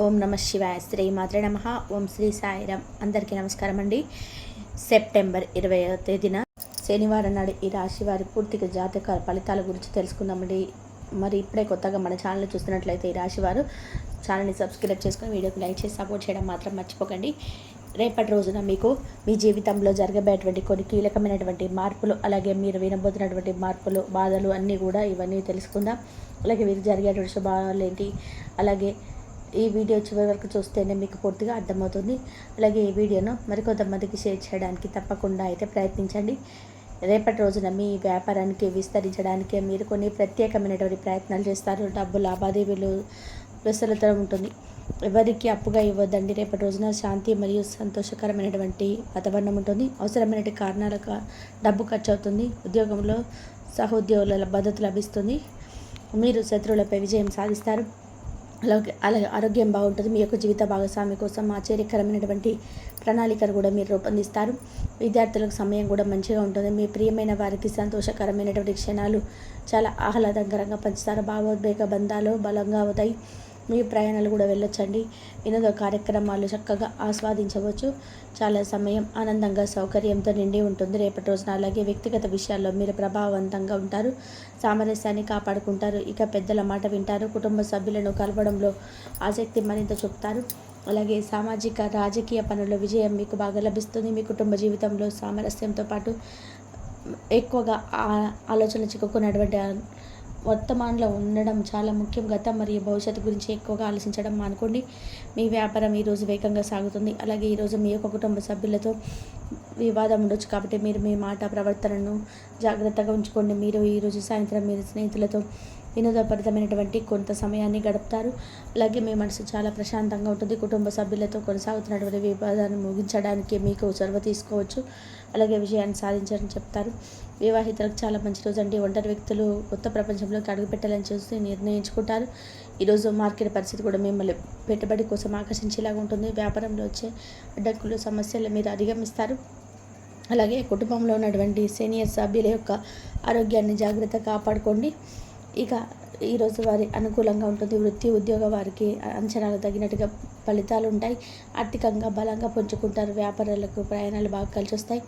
ఓం నమ శివాయ శ్రీ మాత్రే నమ. ఓం శ్రీ సాయిరామ్ అందరికీ నమస్కారం అండి. సెప్టెంబర్ ఇరవైవ తేదీన శనివారం నాడు ఈ రాశి వారి పూర్తిగా జాతకాల ఫలితాల గురించి తెలుసుకుందామండి. మరి ఇప్పుడే కొత్తగా మన ఛానల్ చూస్తున్నట్లయితే ఈ రాశి వారు ఛానల్ని సబ్స్క్రైబ్ చేసుకొని వీడియోకి లైక్ చేసి సపోర్ట్ చేయడం మాత్రం మర్చిపోకండి. రేపటి రోజున మీకు మీ జీవితంలో జరగబోయేటువంటి కొన్ని కీలకమైనటువంటి మార్పులు అలాగే మీరు వినబోతున్నటువంటి మార్పులు బాధలు అన్నీ కూడా ఇవన్నీ తెలుసుకుందాం. అలాగే వీరు జరిగేటువంటి శుభాలు ఏంటి? అలాగే ఈ వీడియో చివరి వరకు చూస్తేనే మీకు పూర్తిగా అర్థమవుతుంది. అలాగే ఈ వీడియోను మరికొంతమందికి షేర్ చేయడానికి తప్పకుండా అయితే ప్రయత్నించండి. రేపటి రోజున మీ వ్యాపారానికి విస్తరించడానికి మీరు కొన్ని ప్రత్యేకమైనటువంటి ప్రయత్నాలు చేస్తారు. డబ్బు లావాదేవీలు విస్తృతం ఉంటుంది. ఎవరికి అప్పుగా ఇవ్వద్దండి. రేపటి రోజున శాంతి మరియు సంతోషకరమైనటువంటి వాతావరణం ఉంటుంది. అవసరమైనటువంటి కారణాలకు డబ్బు ఖర్చు అవుతుంది ఉద్యోగంలో సహోద్యోగుల భద్రత లభిస్తుంది. మీరు శత్రువులపై విజయం సాధిస్తారు. అలాగే అలాగే ఆరోగ్యం బాగుంటుంది. మీ యొక్క జీవిత భాగస్వామి కోసం ఆశ్చర్యకరమైనటువంటి ప్రణాళికను కూడా మీరు రూపొందిస్తారు. విద్యార్థులకు సమయం కూడా మంచిగా ఉంటుంది. మీ ప్రియమైన వారికి సంతోషకరమైనటువంటి క్షణాలు చాలా ఆహ్లాదకరంగా పంచుతారు. భావోద్వేగ బంధాలు బలంగా అవుతాయి. మీ ప్రయాణాలు కూడా వెళ్ళొచ్చండి. వినోద కార్యక్రమాలు చక్కగా ఆస్వాదించవచ్చు. చాలా సమయం ఆనందంగా సౌకర్యంతో నిండి ఉంటుంది. రేపటి రోజున అలాగే వ్యక్తిగత విషయాల్లో మీరు ప్రభావవంతంగా ఉంటారు. సామరస్యాన్ని కాపాడుకుంటారు. ఇక పెద్దల మాట వింటారు. కుటుంబ సభ్యులను కలవడంలో ఆసక్తి మరింత చూపుతారు. అలాగే సామాజిక రాజకీయ పనుల్లో విజయం మీకు బాగా లభిస్తుంది. మీ కుటుంబ జీవితంలో సామరస్యంతో పాటు ఎక్కువగా ఆలోచన చిక్కుకున్నటువంటి వర్తమానంలో ఉండడం చాలా ముఖ్యం. గతం మరియు భవిష్యత్తు గురించి ఎక్కువగా ఆలోచించడం అనుకోండి మీ వ్యాపారం ఈరోజు వేగంగా సాగుతుంది. అలాగే ఈరోజు మీ యొక్క కుటుంబ సభ్యులతో వివాదం ఉండొచ్చు కాబట్టి మీరు మీ మాట ప్రవర్తనను జాగ్రత్తగా ఉంచుకోండి. మీరు ఈరోజు సాయంత్రం మీరు స్నేహితులతో వినోదభరితమైనటువంటి కొంత సమయాన్ని గడుపుతారు. అలాగే మీ మనసు చాలా ప్రశాంతంగా ఉంటుంది. కుటుంబ సభ్యులతో కొనసాగుతున్నటువంటి వివాదాన్ని ముగించడానికి మీకు చొరవ తీసుకోవచ్చు. అలాగే విజయాన్ని సాధించారని చెప్తారు. వివాహితులకు చాలా మంచి రోజు అండి. ఒంటరి వ్యక్తులు కొత్త ప్రపంచంలోకి అడుగుపెట్టాలని చూసి నిర్ణయించుకుంటారు. ఈరోజు మార్కెట్ పరిస్థితి కూడా మిమ్మల్ని పెట్టుబడి కోసం ఆకర్షించేలాగా ఉంటుంది. వ్యాపారంలో వచ్చే అడ్డంకులు సమస్యలు మీరు అధిగమిస్తారు. అలాగే కుటుంబంలో ఉన్నటువంటి సీనియర్ సభ్యుల యొక్క ఆరోగ్యాన్ని జాగ్రత్తగా కాపాడుకోండి. ఇక ఈరోజు వారి అనుకూలంగా ఉంటుంది. వృత్తి ఉద్యోగ వారికి అంచనాలు తగినట్టుగా ఫలితాలు ఉంటాయి ఆర్థికంగా బలంగా పుంజుకుంటారు. వ్యాపారాలకు ప్రయాణాలు బాగా కలిసి వస్తాయి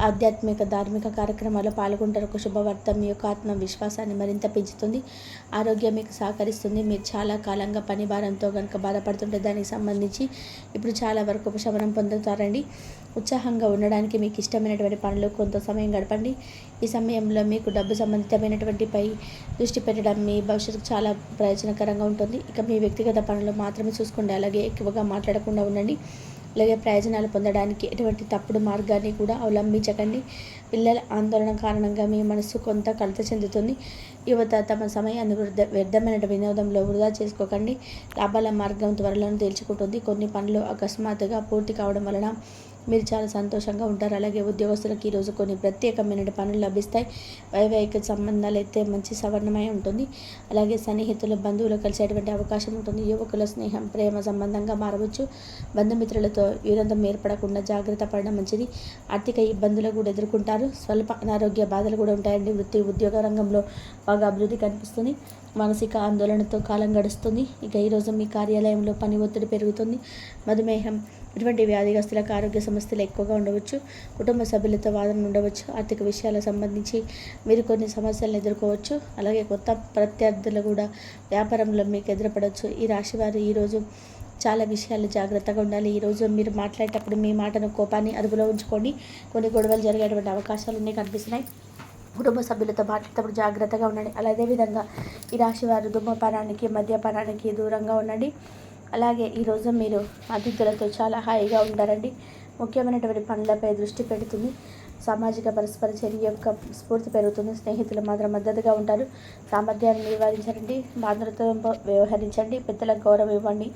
ఆధ్యాత్మిక ధార్మిక కార్యక్రమాల్లో పాల్గొంటారు. ఒక శుభవార్త మీ యొక్క ఆత్మవిశ్వాసాన్ని మరింత పెంచుతుంది. ఆరోగ్యం మీకు సహకరిస్తుంది. మీరు చాలా కాలంగా పని భారంతో కనుక బాధపడుతుంటే దానికి సంబంధించి ఇప్పుడు చాలా వరకు ఉపశమనం పొందుతారండి. ఉత్సాహంగా ఉండడానికి మీకు ఇష్టమైనటువంటి పనులు కొంత సమయం గడపండి. ఈ సమయంలో మీకు డబ్బు సంబంధితమైనటువంటి పై దృష్టి పెట్టడం మీ భవిష్యత్తుకు చాలా ప్రయోజనకరంగా ఉంటుంది. ఇక మీ వ్యక్తిగత పనులు మాత్రమే చూసుకోండి. అలాగే ఎక్కువగా మాట్లాడకుండా ఉండండి. అలాగే ప్రయోజనాలు పొందడానికి ఎటువంటి తప్పుడు మార్గాన్ని కూడా అవలంబించకండి. పిల్లల ఆందోళన కారణంగా మీ మనసు కొంత కలత చెందుతుంది. యువత తమ సమయాన్ని వృద్ధ వ్యర్థమైన వినోదంలో వృధా చేసుకోకండి. లాభాల మార్గం త్వరలో తేల్చుకుంటుంది. కొన్ని పనులు అకస్మాత్తుగా పూర్తి కావడం వలన మీరు చాలా సంతోషంగా ఉంటారు. అలాగే ఉద్యోగస్తులకు ఈరోజు కొన్ని ప్రత్యేకమైన పనులు లభిస్తాయి. వైవాహిక సంబంధాలు అయితే మంచి సవర్ణమై ఉంటుంది. అలాగే సన్నిహితులు బంధువులు కలిసేటువంటి అవకాశం ఉంటుంది. యువకుల స్నేహం ప్రేమ సంబంధంగా మారవచ్చు. బంధుమిత్రులతో విరోధం ఏర్పడకుండా జాగ్రత్త పడడం మంచిది. ఆర్థిక ఇబ్బందులు కూడా ఎదుర్కొంటారు. స్వల్ప అనారోగ్య బాధలు కూడా ఉంటాయండి. వృత్తి ఉద్యోగ రంగంలో బాగా అభివృద్ధి కనిపిస్తుంది. మానసిక ఆందోళనతో కాలం గడుస్తుంది. ఇక ఈరోజు మీ కార్యాలయంలో పని ఒత్తిడి పెరుగుతుంది. మధుమేహం ఇటువంటి వ్యాధిగ్రస్తులకు ఆరోగ్య సమస్యలు ఎక్కువగా ఉండవచ్చు. కుటుంబ సభ్యులతో వాదన ఉండవచ్చు. ఆర్థిక విషయాలకు సంబంధించి మీరు కొన్ని సమస్యలను ఎదుర్కోవచ్చు. అలాగే కొత్త ప్రత్యర్థులు కూడా వ్యాపారంలో మీకు ఎదురుపడవచ్చు. ఈ రాశి వారు ఈరోజు చాలా విషయాలు జాగ్రత్తగా ఉండాలి. ఈరోజు మీరు మాట్లాడేటప్పుడు మీ మాటను కోపాన్ని అదుపులో ఉంచుకోండి కొన్ని గొడవలు జరిగేటువంటి అవకాశాలు ఉన్నాయి కనిపిస్తున్నాయి. కుటుంబ సభ్యులతో మాట్లాడేటప్పుడు జాగ్రత్తగా ఉండండి. అలాగే విధంగా ఈ రాశి వారు ధూమపానానికి మద్యపానానికి దూరంగా ఉండండి. అలాగే ఈరోజు మీరు అతిథులతో చాలా హాయిగా ఉంటారండి ముఖ్యమైనటువంటి పనులపై దృష్టి పెడుతుంది. సామాజిక పరస్పర చర్య యొక్క స్ఫూర్తి పెరుగుతుంది. స్నేహితులు మాత్రం మద్దతుగా ఉంటారు. సామర్థ్యాన్ని నివారించండి. బాధ్యతతో వ్యవహరించండి. పెద్దలకు గౌరవం ఇవ్వండి.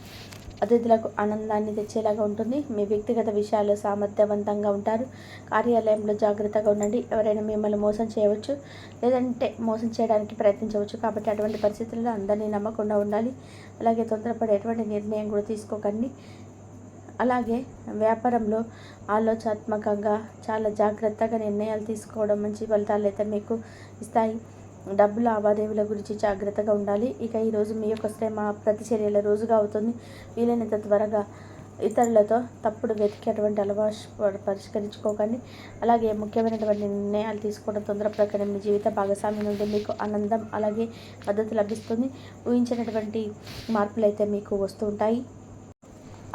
అతిథులకు ఆనందాన్ని తెచ్చేలాగా ఉంటుంది. మీ వ్యక్తిగత విషయాలు సామర్థ్యవంతంగా ఉంటారు. కార్యాలయంలో జాగ్రత్తగా ఉండండి. ఎవరైనా మిమ్మల్ని మోసం చేయవచ్చు లేదంటే మోసం చేయడానికి ప్రయత్నించవచ్చు. కాబట్టి అటువంటి పరిస్థితుల్లో అందరినీ నమ్మకుండా ఉండాలి. అలాగే తొందరపడి ఎటువంటి నిర్ణయం కూడా తీసుకోకండి. అలాగే వ్యాపారంలో ఆలోచనాత్మకంగా చాలా జాగ్రత్తగా నిర్ణయాలు తీసుకోవడం మంచి ఫలితాలు అయితే మీకు ఇస్తాయి. డబ్బు లావాదేవీల గురించి జాగ్రత్తగా ఉండాలి. ఇక ఈరోజు మీ యొక్క శ్రమ ప్రతిచర్యల రోజుగా అవుతుంది. వీలైనంత త్వరగా ఇతరులతో తప్పుడు వెతికేటువంటి అలవాటు పరిష్కరించుకోకండి. అలాగే ముఖ్యమైనటువంటి నిర్ణయాలు తీసుకోవడం తొందర ప్రకారం మీ జీవిత భాగస్వామి నుండి మీకు ఆనందం అలాగే మద్దతు లభిస్తుంది. ఊహించినటువంటి మార్పులు అయితే మీకు వస్తూ ఉంటాయి.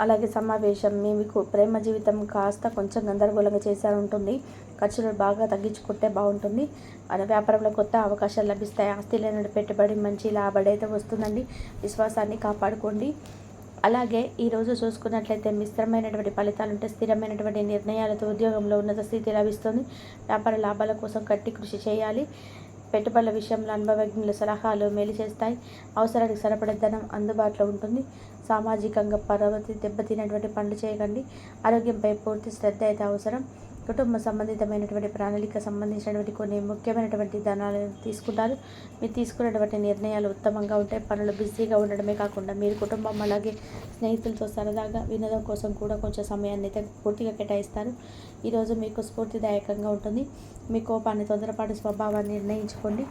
అలాగే సమావేశం మీకు ప్రేమ జీవితం కాస్త కొంచెం గందరగోళంగా చేసే ఉంటుంది ఖర్చులు బాగా తగ్గించుకుంటే బాగుంటుంది. మన వ్యాపారంలో కొత్త అవకాశాలు లభిస్తాయి. ఆస్తి పెట్టుబడి మంచి లాభడి అయితే వస్తుందండి. విశ్వాసాన్ని కాపాడుకోండి. అలాగే ఈరోజు చూసుకున్నట్లయితే మిశ్రమైనటువంటి ఫలితాలు ఉంటే స్థిరమైనటువంటి నిర్ణయాలతో ఉద్యోగంలో ఉన్నత స్థితి లభిస్తుంది. వ్యాపార లాభాల కోసం కట్టి కృషి చేయాలి. పెట్టుబడుల విషయంలో అనుభవజ్ఞుల సలహాలు మేలు చేస్తాయి. అవసరానికి సరిపడే ధనం అందుబాటులో ఉంటుంది. సామాజికంగా పర్వతి దెబ్బతినటువంటి పనులు చేయకండి. ఆరోగ్యంపై పూర్తి శ్రద్ధ అయితే అవసరం. కుటుంబ సంబంధితమైనటువంటి ప్రణాళిక సంబంధించినటువంటి కొన్ని ముఖ్యమైనటువంటి ధనాలు తీసుకుంటారు. మీరు తీసుకున్నటువంటి నిర్ణయాలు ఉత్తమంగా ఉంటాయి. పనులు బిజీగా ఉండడమే కాకుండా మీరు కుటుంబం అలాగే స్నేహితులతో సరదాగా వినోదం కోసం కూడా కొంచెం సమయాన్ని అయితే పూర్తిగా కేటాయిస్తారు. ఈరోజు మీకు స్ఫూర్తిదాయకంగా ఉంటుంది. మీ కోపాన్ని తొందరపాటు స్వభావాన్ని నిర్ణయించుకోండి.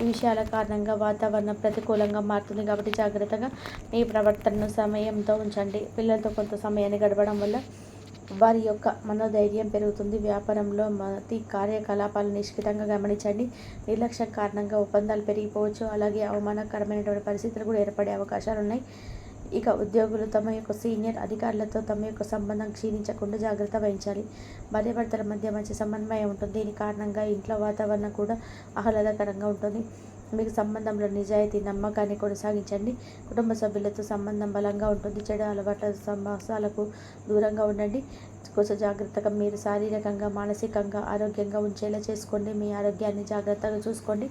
ఈ విషయాల కారణంగా వాతావరణం ప్రతికూలంగా మారుతుంది కాబట్టి జాగ్రత్తగా మీ ప్రవర్తనను సమయంతో ఉంచండి. పిల్లలతో కొంత సమయాన్ని గడపడం వల్ల వారి యొక్క మనోధైర్యం పెరుగుతుంది. వ్యాపారంలో మతి కార్యకలాపాలు నిష్కితంగా గమనించండి. నిర్లక్ష్యం కారణంగా ఒప్పందాలు పెరిగిపోవచ్చు. అలాగే అవమానకరమైనటువంటి పరిస్థితులు కూడా ఏర్పడే అవకాశాలు ఉన్నాయి. ఇక ఉద్యోగులు తమ యొక్క సీనియర్ అధికారులతో తమ యొక్క సంబంధం క్షీణించకుండా జాగ్రత్త వహించాలి. భార్యాభర్తల మధ్య మంచి సమన్వయం ఉంటుంది. దీని కారణంగా ఇంట్లో వాతావరణం కూడా ఆహ్లాదకరంగా ఉంటుంది. మీకు సంబంధంలో నిజాయితీ నమ్మకాన్ని కొనసాగించండి. కుటుంబ సభ్యులతో సంబంధం బలంగా ఉంటుంది. చెడు అలవాట్ల సమస్యలకు దూరంగా ఉండండి. కొంచెం జాగ్రత్తగా మీరు శారీరకంగా మానసికంగా ఆరోగ్యంగా ఉంచేలా చేసుకోండి. మీ ఆరోగ్యాన్ని జాగ్రత్తగా చూసుకోండి.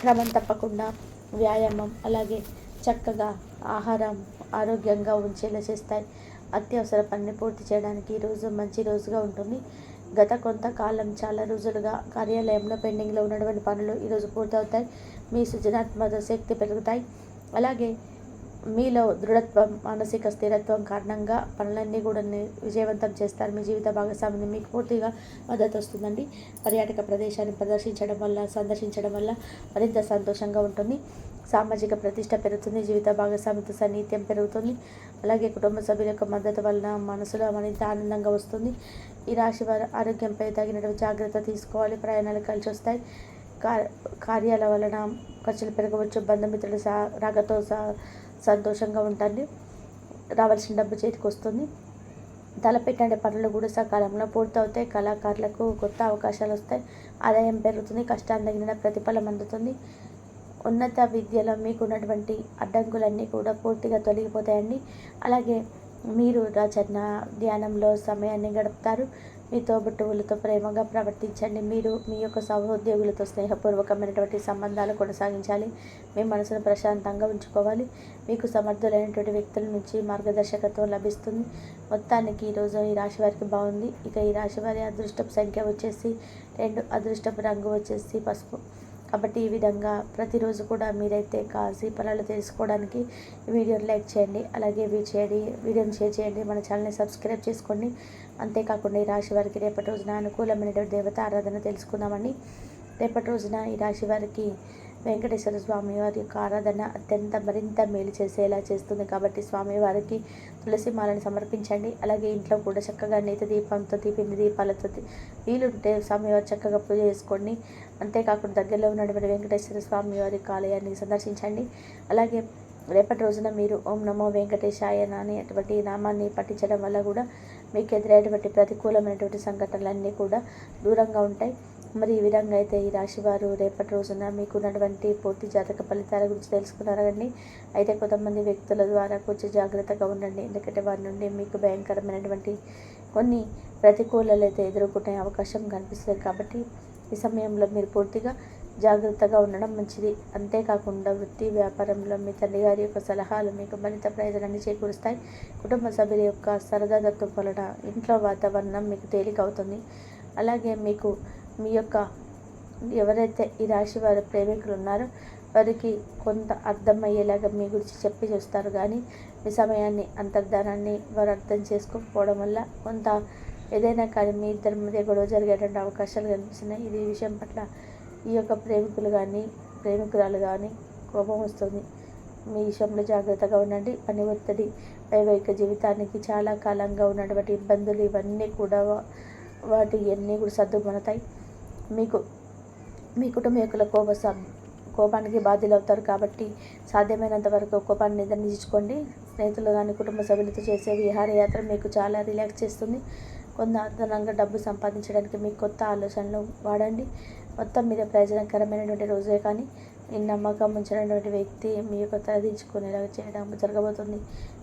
క్రమం తప్పకుండా వ్యాయామం అలాగే చక్కగా ఆహారం ఆరోగ్యంగా ఉంచేలా చేస్తాయి. అత్యవసర పనిని పూర్తి చేయడానికి ఈరోజు మంచి రోజుగా ఉంటుంది. గత కొంతకాలం చాలా రోజులుగా కార్యాలయంలో పెండింగ్లో ఉన్నటువంటి పనులు ఈరోజు పూర్తవుతాయి. మీ సృజనాత్మక శక్తి పెరుగుతాయి. అలాగే మీలో దృఢత్వం మానసిక స్థిరత్వం కారణంగా పనులన్నీ కూడా విజయవంతం చేస్తారు. మీ జీవిత భాగస్వామిని మీకు పూర్తిగా మద్దతు వస్తుందండి. పర్యాటక ప్రదేశాన్ని ప్రదర్శించడం వల్ల సందర్శించడం వల్ల మరింత సంతోషంగా ఉంటుంది. సామాజిక ప్రతిష్ట పెరుగుతుంది జీవిత భాగస్వామితో సన్నిహిత్యం పెరుగుతుంది. అలాగే కుటుంబ సభ్యుల యొక్క మద్దతు వలన మనసులో మరింత ఆనందంగా వస్తుంది. ఈ రాశి వారు ఆరోగ్యంపై తగినటువంటి జాగ్రత్త తీసుకోవాలి. ప్రయాణాలు కలిసి వస్తాయి. కార్యాల వలన ఖర్చులు పెరగవచ్చు. బంధుమిత్రులు సా రాగతో సా సంతోషంగా ఉంటుంది రావాల్సిన డబ్బు చేతికి వస్తుంది. తలపెట్టండి పనులు కూడా సకాలంలో పూర్తవుతాయి. కళాకారులకు కొత్త అవకాశాలు వస్తాయి. ఆదాయం పెరుగుతుంది. కష్టాన్ని తగిన ప్రతిఫలం అందుతుంది. ఉన్నత విద్యలో మీకు ఉన్నటువంటి అడ్డంకులన్నీ కూడా పూర్తిగా తొలగిపోతాయండి. అలాగే మీరు రచన ధ్యానంలో సమయాన్ని గడుపుతారు. మీ తోబుట్టువులతో ప్రేమగా ప్రవర్తించండి. మీరు మీ యొక్క సహోద్యోగులతో స్నేహపూర్వకమైనటువంటి సంబంధాలు కొనసాగించాలి. మీ మనసును ప్రశాంతంగా ఉంచుకోవాలి. మీకు సమర్థులైనటువంటి వ్యక్తుల నుంచి మార్గదర్శకత్వం లభిస్తుంది. మొత్తానికి ఈరోజు ఈ రాశి వారికి బాగుంది. ఇక ఈ రాశి వారి అదృష్టపు సంఖ్య వచ్చేసి రెండు అదృష్టపు రంగు వచ్చేసి పసుపు. కాబట్టి ఈ విధంగా ప్రతిరోజు కూడా మీరైతే కాసి ఫలాలు తెలుసుకోవడానికి వీడియోని లైక్ చేయండి. అలాగే వీ చేయండి వీడియోని షేర్ చేయండి మన ఛానల్ని సబ్స్క్రైబ్ చేసుకోండి. అంతేకాకుండా ఈ రాశి వారికి రేపటి రోజున అనుకూలమైనటువంటి దేవత ఆరాధన తెలుసుకుందామని రేపటి రోజున ఈ రాశి వారికి వెంకటేశ్వర స్వామి వారి యొక్క ఆరాధన అత్యంత మరింత మేలు చేసేలా చేస్తుంది. కాబట్టి స్వామివారికి తులసి మాలను సమర్పించండి. అలాగే ఇంట్లో కూడా చక్కగా నేత దీపంతో దీపింది దీపాలతో వీలుంటే స్వామివారు చక్కగా పూజ చేసుకోండి. అంతేకాకుండా దగ్గరలో ఉన్నటువంటి వెంకటేశ్వర స్వామి వారి ఆలయాన్ని సందర్శించండి. అలాగే రేపటి రోజున మీరు ఓం నమో వెంకటేశాయ అనేటువంటి నామాన్ని పఠించడం వల్ల కూడా మీకు ఎదురైనటువంటి ప్రతికూలమైనటువంటి సంఘటనలన్నీ కూడా దూరంగా ఉంటాయి. మరి ఈ విధంగా అయితే ఈ రాశివారు రేపటి రోజున మీకు ఉన్నటువంటి పూర్తి జాతక ఫలితాల గురించి తెలుసుకున్నారండి అయితే కొంతమంది వ్యక్తుల ద్వారా కొంచెం జాగ్రత్తగా ఉండండి. ఎందుకంటే వారి నుండి మీకు భయంకరమైనటువంటి కొన్ని ప్రతికూలలు అయితే ఎదుర్కొనే అవకాశం కనిపిస్తుంది. కాబట్టి ఈ సమయంలో మీరు పూర్తిగా జాగ్రత్తగా ఉండడం మంచిది. అంతేకాకుండా వృత్తి వ్యాపారంలో మీ తల్లిగారి గారి యొక్క సలహాలు మీకు మరింత ప్రయోజనాన్ని చేకూరుస్తాయి. కుటుంబ సభ్యుల యొక్క సరదాదత్వం వలన ఇంట్లో వాతావరణం మీకు తేలిక అవుతుంది అలాగే మీకు మీ యొక్క ఎవరైతే ఈ రాశి వారి ప్రేమికులు ఉన్నారో వారికి కొంత అర్థమయ్యేలాగా మీ గురించి చెప్పి చూస్తారు. కానీ మీ సమయాన్ని అంతర్ధానాన్ని వారు అర్థం చేసుకోకపోవడం వల్ల కొంత ఏదైనా కానీ మీ ఇద్దరి మధ్య గొడవ జరిగేటువంటి అవకాశాలు కనిపిస్తున్నాయి. ఇది విషయం పట్ల ఈ యొక్క ప్రేమికులు కానీ ప్రేమికురాలు కానీ కోపం వస్తుంది. మీ విషయంలో జాగ్రత్తగా ఉండండి. పని ఒత్తిడి వైవాహిక జీవితానికి చాలా కాలంగా ఉన్నటువంటి ఇబ్బందులు ఇవన్నీ కూడా వాటి ఇవన్నీ కూడా సర్దుమనతాయి మీకు మీ కుటుంబీకుల కోప కోపానికి బాధ్యులు అవుతారు కాబట్టి సాధ్యమైనంత వరకు కోపాన్ని నిద్రించుకోండి స్నేహితులు కానీ కుటుంబ సభ్యులతో చేసే విహారయాత్ర మీకు చాలా రిలాక్స్ చేస్తుంది. కొంత అదనంగా డబ్బు సంపాదించడానికి మీ కొత్త ఆలోచనలు వాడండి. మొత్తం మీద ప్రయోజనకరమైనటువంటి రోజే కానీ ఈ నమ్మకం ఉంచినటువంటి వ్యక్తి మీ యొక్క తలదించుకునేలా చేయడం జరగబోతుంది.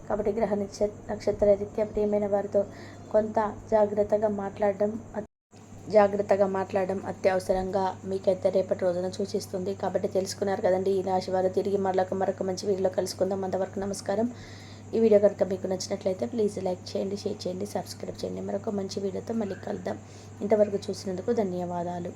కాబట్టి గ్రహ నక్ష- నక్షత్ర రీత్యా ప్రియమైన వారితో కొంత జాగ్రత్తగా మాట్లాడడం జాగ్రత్తగా మాట్లాడడం అత్యవసరంగా మీకైతే రేపటి రోజున సూచిస్తుంది. కాబట్టి తెలుసుకున్నారు కదండి ఈ రాశి వారు తిరిగి మరొక మరొక మంచి వీడియోలో కలుసుకుందాం. అంతవరకు నమస్కారం. ఈ వీడియో కనుక మీకు నచ్చినట్లయితే ప్లీజ్ లైక్ చేయండి షేర్ చేయండి సబ్స్క్రైబ్ చేయండి. మరొక మంచి వీడియోతో మళ్ళీ కలుద్దాం. ఇంతవరకు చూసినందుకు ధన్యవాదాలు.